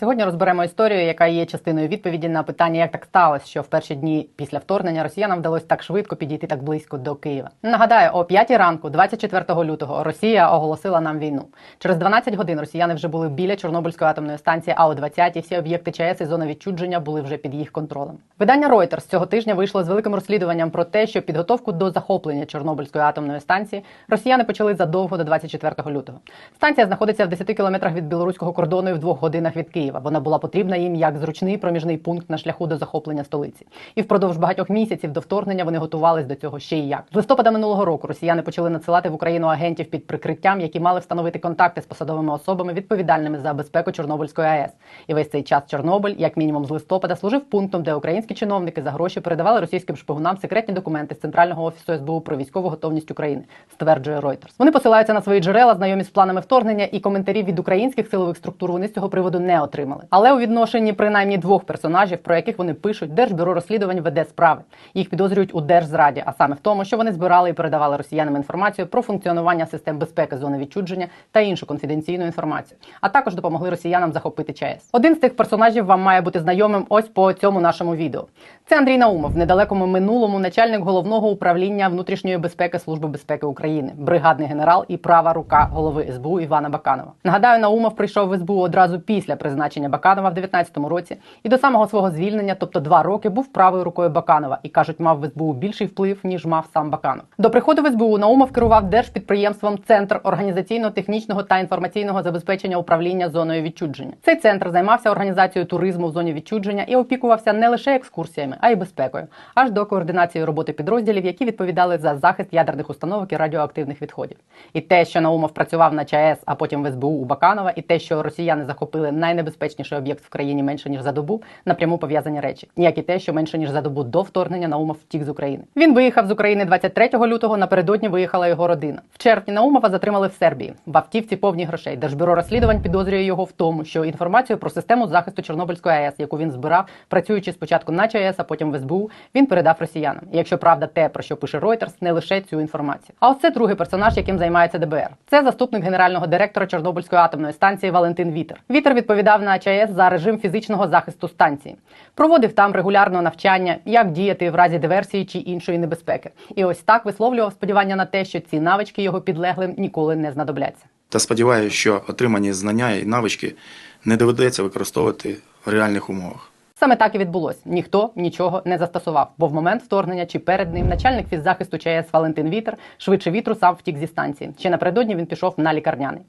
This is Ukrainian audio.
Сьогодні розберемо історію, яка є частиною відповіді на питання, як так сталося, що в перші дні після вторгнення росіянам вдалося так швидко підійти так близько до Києва. Нагадаю, о 5 ранку, 24 лютого, Росія оголосила нам війну. Через 12 годин росіяни вже були біля Чорнобильської атомної станції, а о 20 всі об'єкти ЧАЕС і зона відчудження були вже під їх контролем. Видання Reuters цього тижня вийшло з великим розслідуванням про те, що підготовку до захоплення Чорнобильської атомної станції росіяни почали задовго до 24 лютого. Станція знаходиться в 10 кілометрах від білоруського кордону і в двох годинах від Києва. Вона була потрібна їм як зручний проміжний пункт на шляху до захоплення столиці. І впродовж багатьох місяців до вторгнення вони готувались до цього ще й як. З листопада минулого року росіяни почали надсилати в Україну агентів під прикриттям, які мали встановити контакти з посадовими особами, відповідальними за безпеку Чорнобильської АЕС. І весь цей час Чорнобиль, як мінімум з листопада, служив пунктом, де українські чиновники за гроші передавали російським шпигунам секретні документи з центрального офісу СБУ про військову готовність України, стверджує Reuters. Вони посилаються на свої джерела, знайомі з планами вторгнення, і коментарів від українських силових структур вони з цього приводу не отримали. Але у відношенні принаймні двох персонажів, про яких вони пишуть, Держбюро розслідувань веде справи. Їх підозрюють у держзраді, а саме в тому, що вони збирали і передавали росіянам інформацію про функціонування систем безпеки зони відчудження та іншу конфіденційну інформацію, а також допомогли росіянам захопити ЧАЕС. Один з тих персонажів вам має бути знайомим ось по цьому нашому відео. Це Андрій Наумов, в недалекому минулому начальник головного управління внутрішньої безпеки Служби безпеки України, бригадний генерал і права рука голови СБУ Івана Баканова. Нагадаю, Наумов прийшов в СБУ одразу після призначення Баканова в 19-му році і до самого свого звільнення, тобто два роки, був правою рукою Баканова і кажуть, мав в СБУ більший вплив ніж мав сам Баканов. До приходу в СБУ Наумов керував держпідприємством Центр організаційно-технічного та інформаційного забезпечення управління зоною відчудження. Цей центр займався організацією туризму в зоні відчудження і опікувався не лише екскурсіями, а й безпекою, аж до координації роботи підрозділів, які відповідали за захист ядерних установок і радіоактивних відходів. І те, що Наумов працював на ЧАЕС, а потім в СБУ у Баканова, і те, що росіяни захопили найнебезпечніший об'єкт в країні менше ніж за добу, напряму пов'язані речі, як і те, що менше ніж за добу до вторгнення Наумов втік з України. Він виїхав з України 23 лютого. Напередодні виїхала його родина. В червні Наумова затримали в Сербії в автівці повні грошей. Держбюро розслідувань підозрює його в тому, що інформацію про систему захисту Чорнобильської АЕС, яку він збирав, працюючи спочатку на ЧАЕС, а потім в СБУ, він передав росіянам. Якщо правда те, про що пише Reuters, не лише цю інформацію. А ось це другий персонаж, яким займається ДБР. Це заступник генерального директора Чорнобильської атомної станції Валентин Вітер. Вітер відповідав на ЧАЕС за режим фізичного захисту станції, проводив там регулярно навчання, як діяти в разі диверсії чи іншої небезпеки. І ось так висловлював сподівання на те, що ці навички його підлеглим ніколи не знадобляться. Та сподіваюся, що отримані знання і навички не доведеться використовувати в реальних умовах. Саме так і відбулось. Ніхто нічого не застосував, бо в момент вторгнення чи перед ним начальник фіззахисту ЧАЕС Валентин Вітер швидше вітру сам втік зі станції. Ще напередодні він пішов на лікарняний.